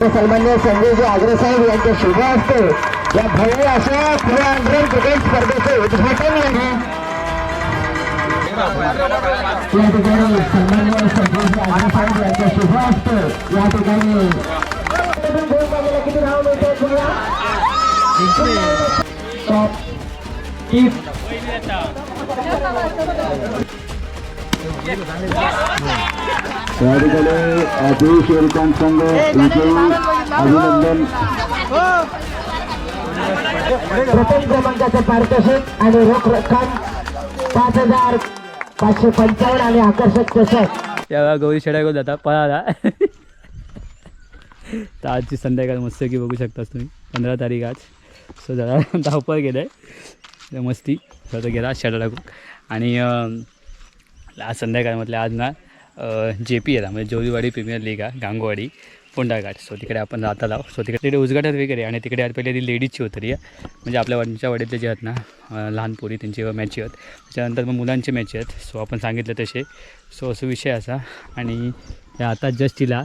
सन्मान्य संजयजी आग्रे साहेब यांच्या शुभ हस्ते या भव्य अशा अंतरण क्रिकेट स्पर्धेचे उद्घाटन आहे. या ठिकाणी सन्मान्य संजयजी आग्रे साहेब यांच्या शुभ हस्ते या ठिकाणी किती धाव मिळते टॉप त्या ठिकाणी आदेश एलकान संघ विजयी अभिनंदन प्रथम क्रमांकाचं पारितोषिक आणि रोख रक्कम पाच हजार पाचशे पंचावन्न आणि आकर्षक चषक या गौरी शेडागो जाता पळाला. तर आजची संध्याकाळ मस्त की बघू शकतास तुम्ही. पंधरा तारीख आज. सो जरा धावपळ गेलं आहे मस्ती. तर गेला शेडा टाकून आणि आज संध्याकाळमधले आज ना जे पी एला म्हणजे जोरीवाडी प्रीमियर लीग आहे गांगवाडी फोंडाघाट सो तिकडे आपण जात लाव सो तिकडे तिकडे उजगाटात वगैरे आणि तिकडे आज पहिले ती लेडीजची होतरी आहे म्हणजे आपल्या वडीच्या वडीलचे जे आहेत ना लहान पोरी त्यांची मॅच आहेत. त्याच्यानंतर मग मुलांचे मॅच आहेत. सो आपण सांगितलं तसे. सो असं विषय असा. आणि हे आता जस्ट तिला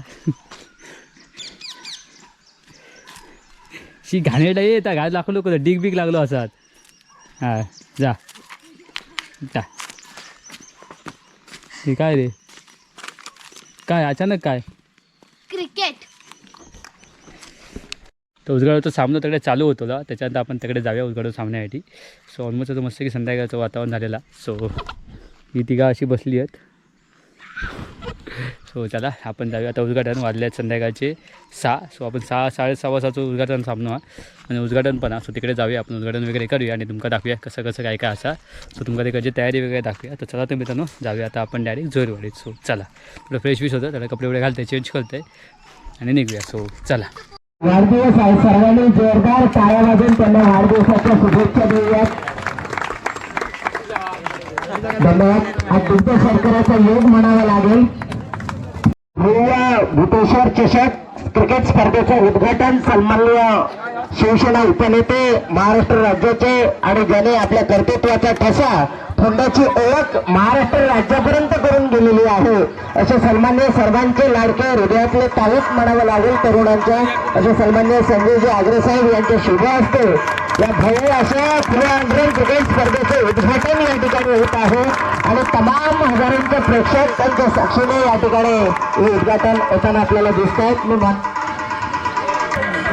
शी घाणेरडा येता घाय लागलो कसं डिग बिग लागलो असतात. हां जा. जा. हे काय रे? काय अचानक काय? क्रिकेट. तर उजगाडचा सामना तिकडे चालू होतो ना त्याच्यानंतर आपण तिकडे जाऊया उजगाडू सामन्यासाठी. सो ऑलमोस्ट आता मस्त की संध्याकाळचं वातावरण झालेला. सो ही तिघा अशी बसली आहेत. सो चला आपण जाऊया. आता उद्घाटन वाजले आहेत संध्याकाळचे सहा. सो आपण सहा साडेसहा वाजताचं उद्घाटन सामनो आहे. आणि उद्घाटन पण सो तिकडे जाऊया आपण. उद्घाटन वगैरे करूया आणि तुमका दाखवूया कसं कसं काय काय असा. सो तुमका तिकडची तयारी वगैरे दाखवूया. तर चला तुम्ही त्यांना जाऊया आता आपण डायरेक्ट जोरवाडीत. सो चला. थोडं फ्रेश विश होतं. त्याला कपडे वगैरे घालते चेंज करते. आणि निघूया. सो चला. वाढदिवस आहे. सर्वांनी जोरदार टाळ्या वाजून त्यांना वाढदिवसाच्या शुभेच्छा देऊयात. धन्यवाद. हा तुमच्या सरकाराचा योग म्हणावा लागेल. भव्य भूतेश्वर चषक क्रिकेट स्पर्धेचं उद्घाटन सन्माननीय शिवसेना उपनेते महाराष्ट्र राज्याचे आणि ज्याने आपल्या कर्तृत्वाचा ठसा फोंडाची ओळख महाराष्ट्र राज्यापर्यंत करून गेलेली आहे. असे सन्मान्य सर्वांचे लाडके हृदयातले तालुक म्हणावं लागेल तरुणांच्या. असे सन्मान्य संजयजी आग्रे साहेब यांच्या शुभ असते या भव्य अशा खुल्या अंतरण क्रिकेट स्पर्धेचे उद्घाटन या ठिकाणी होत आहे. आणि तमाम हजारांचे प्रेक्षक त्यांच्या साक्षीने या ठिकाणी हे उद्घाटन होताना आपल्याला दिसत आहेत मी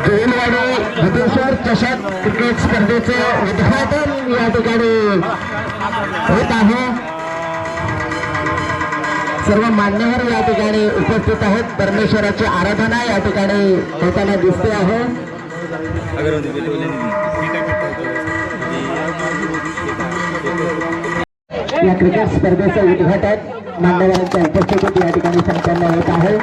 बैलवाडी जोईलवाडी चषक क्रिकेट स्पर्धेचे उद्घाटन या ठिकाणी होत आहे. सर्व मान्यवर या ठिकाणी उपस्थित आहेत. परमेश्वराची आराधना या ठिकाणी होताना दिसते आहे. या क्रिकेट स्पर्धेचं उद्घाटन मान्यवरांच्या उपस्थितीत या ठिकाणी संपन्न होत आहे.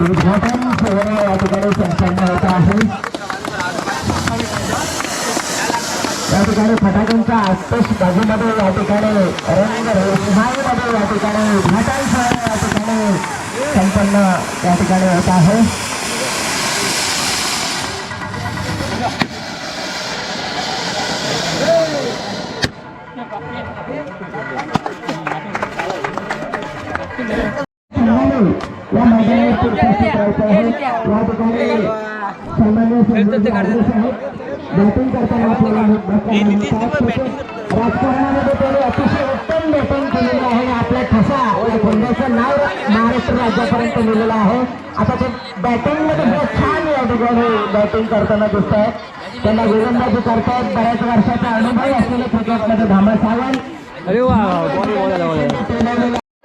उद्घाटन सोहळा या ठिकाणी संपन्न होत आहे या ठिकाणी फटाक्यांच्या आतष बाजूमध्ये या ठिकाणी रंग या ठिकाणी उद्घाटन सोहळा या ठिकाणी संपन्न या ठिकाणी होत आहे. ठिकाणी सन्मान्य संजय बॅटिंग करताना. राजकारणामध्ये त्यांनी अतिशय उत्तम बॅटिंग केलेली आहे आणि आपला ठसा गोंड्याचं नाव महाराष्ट्र राज्यापर्यंत नेलेलं आहे आता ते बॅटिंगमध्ये खूप छान या ठिकाणी बॅटिंग करताना दिसत आहेत त्यांना गोलंदाजी करतायत बऱ्याच वर्षाचा अनुभव असलेले क्रिकेटमध्ये धामा सावंत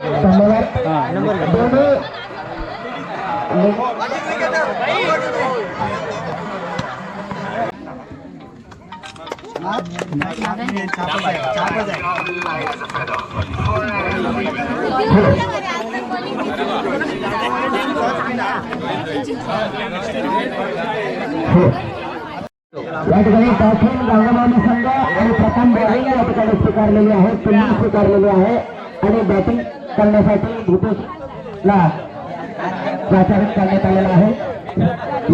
धन्यवाद. दोन्ही या ठिकाणी प्रथम गंगामामी संघ आणि प्रथम बॅटिंग या ठिकाणी स्वीकारलेली आहे फिल्डिंग स्वीकारलेली आहे. आणि बॅटिंग करण्यासाठी भूपेशला प्राचारित करण्यात आलेला आहे.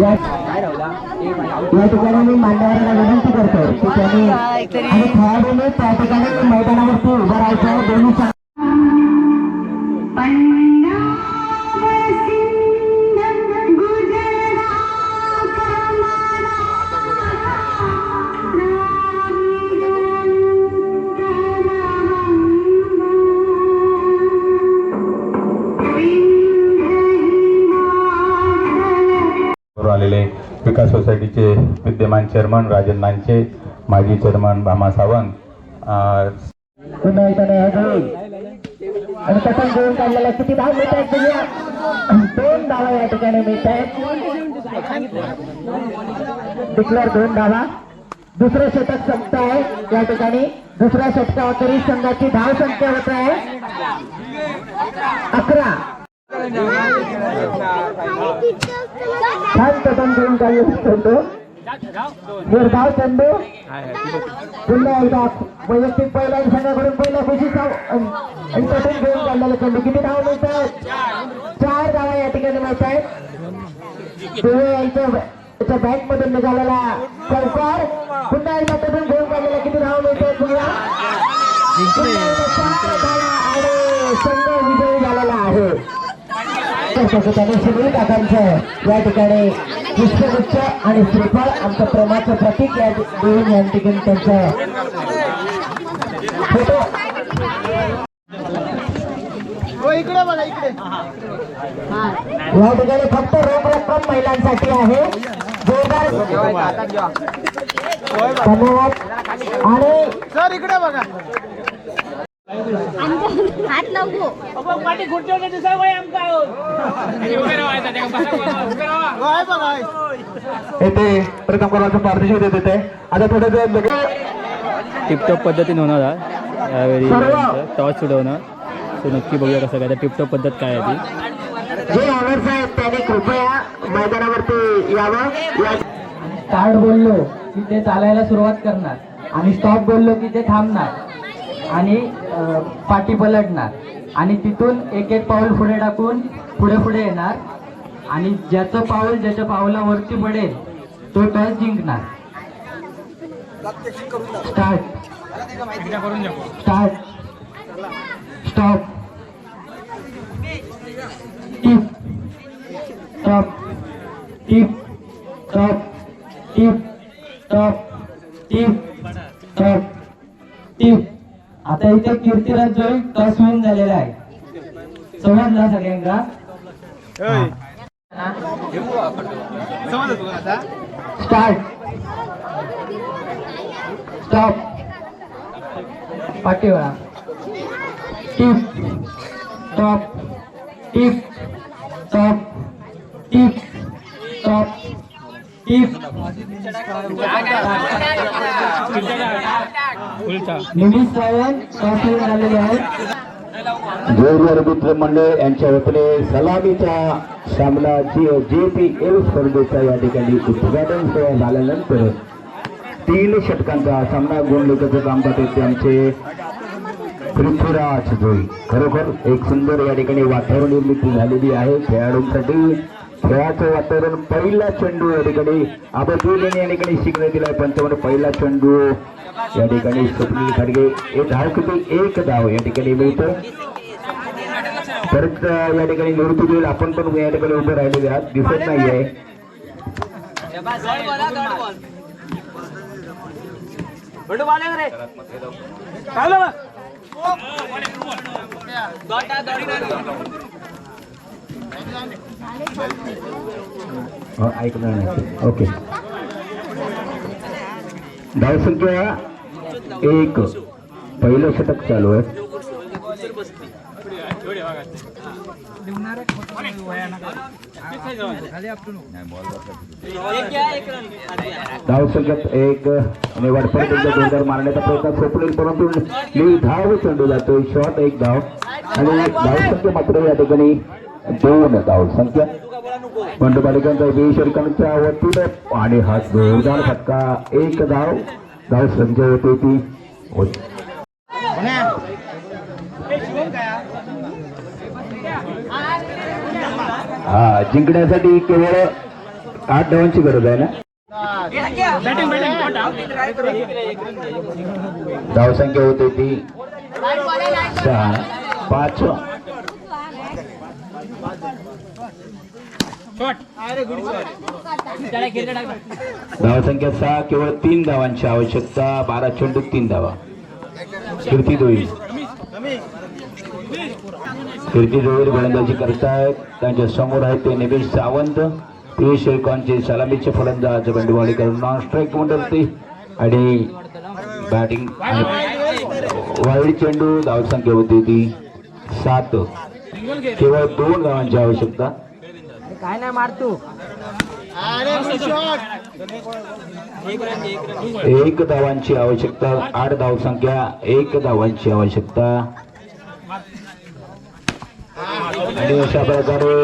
या ठिकाणी मी मान्यवरांना विनंती करतो की त्यांनी त्या ठिकाणी मैदानावरती उभं राहायचं दोन्ही विकास सोसायटीचे विद्यमान चेअरमन राजन नांचे माजी चेअरमन भामा सावंत आणि तसं घेऊन काढलेला किती धाव मिळत आहेत दोन धावा या ठिकाणी मिळत आहेत. डिक्लेअर दोन धावा. दुसरं षटक संपत आहे या ठिकाणी. दुसऱ्या षटकावरती संघाची धाव संख्या होत आहे. अकरा. छान कदम करून काही चेंडू निर्धाव चेंडू पुन्हा एकदा वैयक्तिक पहिल्या संघाकडून पहिल्या खुशी आणि घेऊन काढलेला चेंडू किती धाव मिळत आहेत चार धावा या ठिकाणी मिळत आहेत पिवळे यांच्या बँक मधून निघालेला सरकार पुन्हा एकदा त्यातून घेऊन काढलेला किती धाव मिळत आहेत बघूया पुन्हा एकदा चार धावा आणि संघ विजयी झालेला आहे त्याने सुनील काकांचं या ठिकाणी पुष्पगुच्छ आणि श्रीफळ आमचं प्रेमाचं प्रतीक या देऊन या ठिकाणी त्यांचं फोटो या ठिकाणी फक्त रोख रक्कम महिलांसाठी आहे जोरदार धन्यवाद आणि हात नको येथे प्रथम क्रमांक पारितोषिक देत येते. आता थोडं टिपटॉप पद्धतीने होणार आहे यावेळी. टॉस सुडवणं सो नक्की बघूया कसं काय. तर टिपटॉप पद्धत काय आहे ती. जे ऑनर्स आहेत त्याने कृपया मैदानावरती यावं. स्टार्ट बोललो की ते चालायला सुरुवात करणार. आणि स्टॉप बोललो की ते थांबणार. आणि पाठी पलटणार. आणि तिथून एक एक पाऊल पुढे टाकून पुढे पुढे येणार. आणि ज्याचं पाऊल ज्याच्या पाऊलावरती पडेल तो टॉस जिंकणार. Start. Start. Stop. Tip top tip top tip top tip top tip आता इथे कीर्तिराज जोई टॉस विन झालेला आहे. समजला सगळ्यांना start stop पाठीवळा tip top tip top tip top tip Nimish Sawant toss झालेले आहेत. जोरदार मित्र मंडळ यांच्या वतीने सलामीच्या सामना जी जे पी एल स्पर्धेचा या ठिकाणी उद्घाटन सोहळा झाल्यानंतर तीन षटकांचा सामना गोंडलेखचं काम करते आमचे पृथ्वीराज जोई. खरोखर एक सुंदर या ठिकाणी वातावरण निर्मिती झालेली आहे. खेळाडूंसाठी खेळाचं वातावरण पहिला चेंडू या ठिकाणी आबदुल या ठिकाणी शिकण्यात दिलाय पंचावन्न पहिला चेंडू या ठिकाणी स्वप्नील खडगे हे धाव किती? एक धाव या ठिकाणी मिळतो. परत या ठिकाणी निवृत्ती देईल आपण पण या ठिकाणी उभे राहिलेले आहात. दिसत नाहीये हो, ऐकणार नाही ओके. धावसंख्या एक. पहिलं षटक चालू आहे. धावसंख्यात एक. आणि वाटपर्यंत जोरदार मारण्याचा प्रयत्न सोपलेल परंतु मी धाव चेंडू जातोय शॉट एक धाव. आणि धावसंख्या मात्र या ठिकाणी दोन धाव संख्या. बंडपालिकांचा बेशरकांच्या वतीने आणि हा जोरदार फटका. एक धाव धाव संख्या होते ती. हा जिंकण्यासाठी केवळ आठ धावांची गरज आहे ना? धावसंख्या होते ती. सहा पाच. धावसंख्या सहा केवळ तीन धावांची आवश्यकता. बारा चेंडू तीन धावा. कीर्ती दोळी कीर्ती जोळी गोलंदाजी करतायत. त्यांच्यासमोर आहेत ते निमेश सावंत. पियुष शेळकांचे सलामीचे फलंदाज बंडवाळीकर नॉन स्ट्राईक मंडळते आणि बॅटिंग वाईड चेंडू धावसंख्या होती ती. सात. केवळ दोन धावांची आवश्यकता. एक धावांची आवश्यकता आठ धावसंख्या एक धावांची आवश्यकता. आणि अशा प्रकारे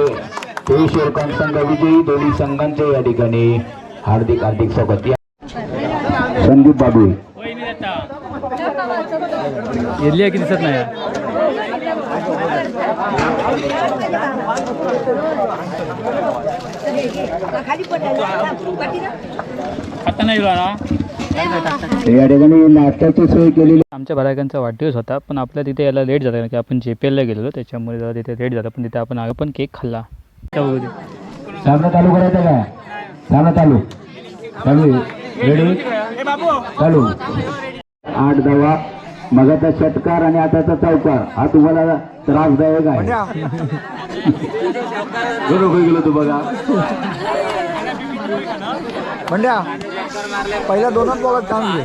तेवीस वर्गां संघ विजयी दोन्ही संघांचे या ठिकाणी हार्दिक हार्दिक स्वागत. संदीप बाबू. की दिसत नाही. आता नाही गेलो ना या ठिकाणी नाश्त्याची सोय केलेली आमच्या भरायकांचा वाढदिवस होता पण आपल्या तिथे यायला लेट झाला कारण की आपण जे पी एलला गेलेलो त्याच्यामुळे जरा तिथे लेट झाला पण तिथे आपण आलो पण केक खाल्ला. सामना चालू करायचा का? सामना चालू. चालू. रेडी चालू. आठ धावा मगाचा षटकार आणि आताचा चौकार. हा तुम्हाला त्रासदायक आहे. बरोबर गेलो तू बघा. मंड्या पहिल्या दोनच बॉलात चान्स घे.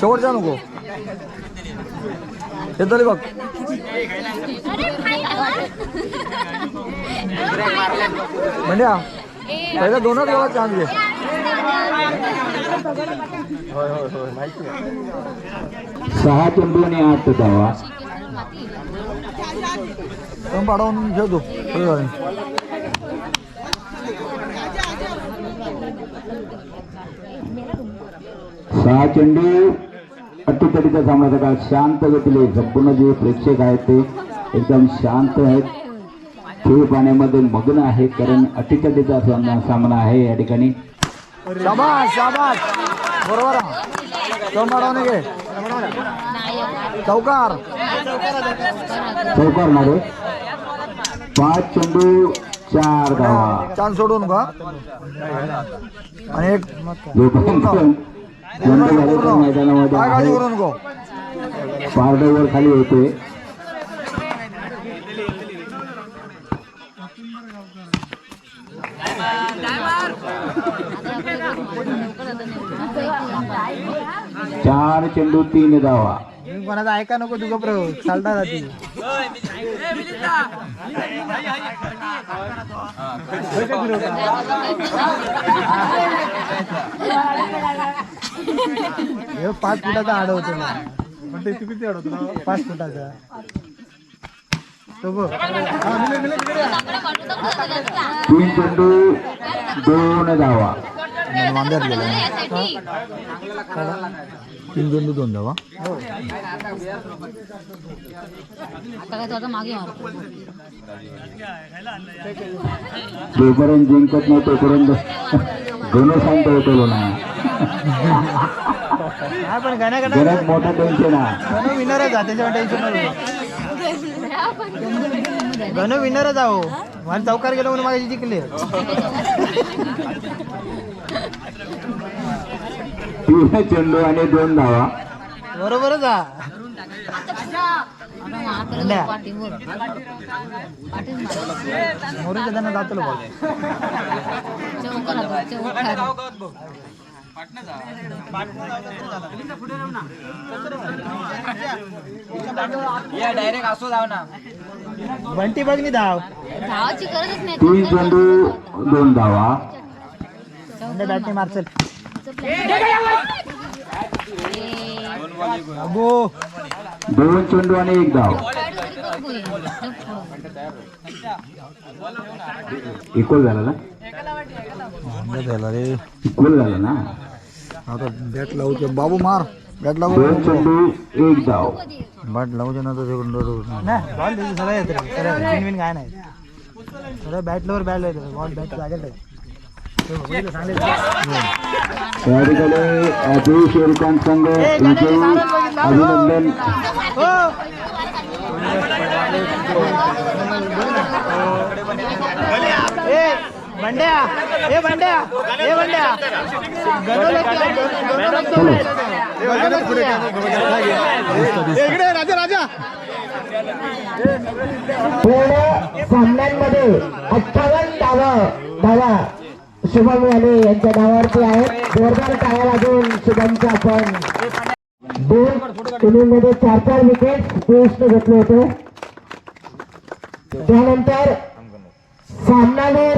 शेवटचा नको. हे तरी बघ. मंड्या पहिल्या दोनच बॉलात चान्स घे. सहा चेंडू आणि आठ धावा. पण पाडवून वेळाने. सहा चेंडू अटीतटीचा सामना काळ शांत गतीले संपूर्ण जे प्रेक्षक आहेत ते. एकदम शांत आहेत. खेळ पाण्यामध्ये मग्न आहे कारण अटीतटीचा सामना सामना आहे या ठिकाणी. शाबास शाबास. बरोबर चौकार. चौकार मारे पाच चेंडू चार धावा. चान्स सोडून का? आणि एक मैदानामध्ये पारड्यावर खाली होते. चार चेंडू तीन धावा. पण कोणाचा ऐका नको तुझं प्र चालता राहते हे पाच फुटाचा आडवतो ना. पण ते किती आडवतो पाच फुटाचा. तो बघ. तीन चेंडू दोन धावा वांद्यात गेला. तीन चेंडू दोन धावा आता काय तो आता मागे मारतो जोपर्यंत जिंकत नाही तोपर्यंत ना गाण्या घरात मोठा टेन्शन आहे. गणू विनरच आहे त्याच्यावर टेन्शन नाही. गणू विनरच आहो मला चौकार गेलो म्हणून माझी जिंकले. तीन चेंडू आणि दोन धावा. बरोबरच मोरीच्या त्यांना जातो बंटी बघ नी धाव. धावाची गरजच नाही. तीन चेंडू दोन धावा. बॅटने मारचल. अबो. दोन चेंडू आणि एक धाव. इक्वल झाला ना? झाला रे. झाला ना? आता बॅट लावतो बाबू मार. बॅट लावू. एक धाव बॅट बॉल सगळं येत विन विन काय नाही. सगळं बॅट लावर बॅट येत बॉल बॅट जागेत आहे त्या ठिकाणी आदेश एरकान संघ विजयी. अभिनंदन. बंड्या ए बंड्या ए बंड्या. इकडे राजा राजा. पूर्ण सामन्यांमध्ये अठ्ठावन्न धावा धावा. शुभम याने यांच्या नावावरती आहेत. जोरदार टाळ्या वाजवून शुभमचा आपण. दोन इनिंगमध्ये चार चार विकेट पियुषने घेतले होते. त्यानंतर सामनावीर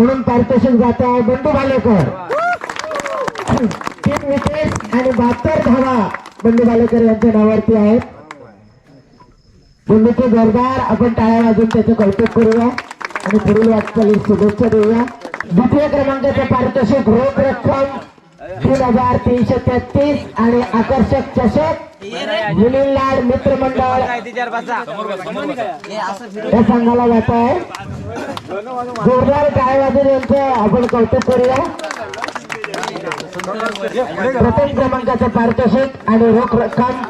म्हणून पारितोषिक जात आहे. बंडू भालेकर तीन विकेट आणि बहात्तर धावा बंडू भालेकर यांच्या नावावरती आहेत. बंडूचे जोरदार आपण टाळ्या वाजून त्याचं कौतुक करूया. आणि पुढील वाटचाली शुभेच्छा देऊया. द्वितीय क्रमांकाचं पारितोषिक रोख रक्कम तीन हजार तीनशे तेहतीस आणि आकर्षक चषक मुलींलाड मित्रमंडळ या संघाला जात आहे जोरदार वाजून यांचं आपण कौतुक करूया. प्रथम क्रमांकाचं पारितोषिक आणि रोख रक्कम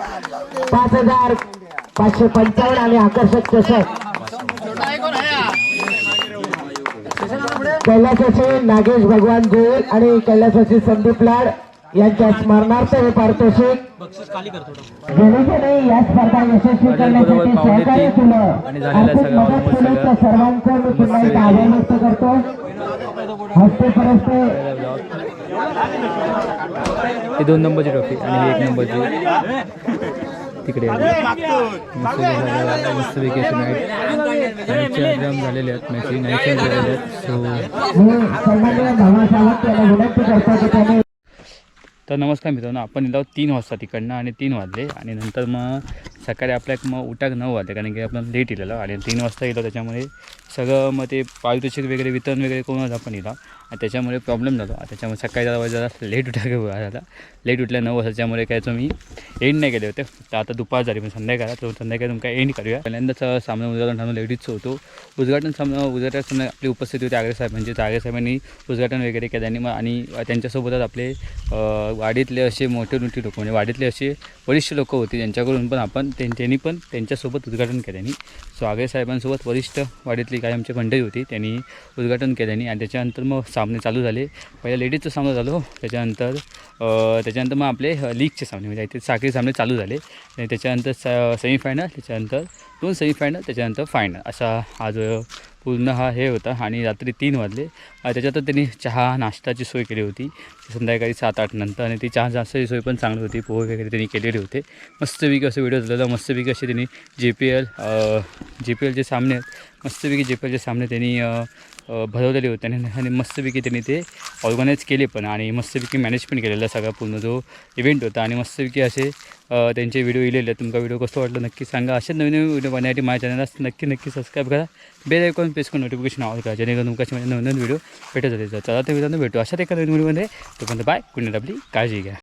पाच हजार पाचशे पंचावन्न आणि आकर्षक चषक. कैलासाचे नागेश भगवान गोयल आणि कैलासाचे संदीप लाड. यांच्या स्मरणार्थ हे पारितोषिक गेलेचे या स्पर्धा यशस्वी करण्यासाठी सहकार्य केलं. आणि झालेला आर्थिक सगळा मदत almost केली सगळं. तर सर्वांचं मी पुन्हा एकदा आभार व्यक्त करतो. हस्ते परस्ते. ही दोन नंबरची ट्रॉफी आणि एक नंबरची तिकडे ड्रम झालेले आहेत. मॅची नाईटच्या झालेले आहेत. सो मी सन्माननीय भावासाहेब यांना विनंती करतो की त्यांनी तर नमस्कार मित्रांनो आपण इलो तीन वाजता तिकडनं आणि तीन वाजले आणि नंतर मग सकाळी आपल्या एक मग उठाक नऊ वाजले कारण की आपण लेट इलेलो आणि तीन वाजता गेलो त्याच्यामुळे सगळं मग ते पारितोषिक वगैरे वितरण वगैरे करूनच आपण इला आणि त्याच्यामुळे प्रॉब्लेम झाला. त्याच्यामुळे सकाळी जरा जरा लेट उठा झाला लेट उठल्या नऊ वाजता काय तुम्ही एंड नाही केले होते. तर आता दुपार झाली पण संध्याकाळ तर संध्याकाळी तुमका एंड करूया. पहिल्यांदाच सामना उद्घाटन ठरवून लेडीजचं होतो. उद्घाटन सामना उद्घाटन सामना आपली उपस्थिती होती आगरे साहेब म्हणजे आगरे साहेबांनी उद्घाटन वगैरे केलं. आणि मग आणि त्यांच्यासोबतच आपले वाडीतले असे मोठे मोठे लोक म्हणजे वाडीतले असे वरिष्ठ लोक होते. ज्यांच्याकडून पण आपण त्यांनी पण त्यांच्यासोबत उद्घाटन केल्याने सो आगरे साहेबांसोबत वरिष्ठ वाडीतली काही आमची मंडळी होती. त्यांनी उद्घाटन केल्याने आणि त्याच्यानंतर मग सामने चालू झाले. पहिला लेडीजचा सामना झालो. त्याच्यानंतर त्याच्यानंतर मग आपले लीगचे सामने म्हणजे इथे साखळी सामने चालू झाले. आणि त्याच्यानंतर स सेमीफायनल त्याच्यानंतर दोन सेमीफायनल त्याच्यानंतर फायनल असा आज पूर्ण हा हे होता आणि रात्री तीन वाजले. त्याच्यात त्यांनी चहा नाश्ताची सोय केली होती. संध्याकाळी सात आठ नंतर आणि ती चहा जास्तची सोय पण चांगली होती. पोहे वगैरे त्यांनी केलेले होते. मस्तपैकी असं व्हिडिओ झालेला. मस्तपैकी असे त्यांनी J P L J P एलचे सामने आहेत. मस्तपैकी जे पी एलचे सामने त्यांनी भरवलेले होते आणि आणि मस्तपैकी त्यांनी ते ऑर्गनाईज केले पण आणि मस्तपैकी मॅनेज पण केलेला सगळा पूर्ण जो इव्हेंट होता. आणि मस्तपैकी असे त्यांचे व्हिडिओ इलेले. तुमचा व्हिडिओ कसं वाटलं नक्की सांगा. असेच नवीन नवीन व्हिडिओ बनण्यासाठी माझ्या चॅनलला नक्की नक्की सबस्क्राईब करा. बेल आयकॉन प्रेस करून नोटिफिकेशन ऑल करा. जेणेकरून तुमच्या माझ्या नवीन नवीन व्हिडिओ भेटत जाते चला तर मित्रांनो भेटू अशा एका नवीन व्हिडिओमध्ये तोपर्यंत बाय कुणी आपली काळजी घ्या.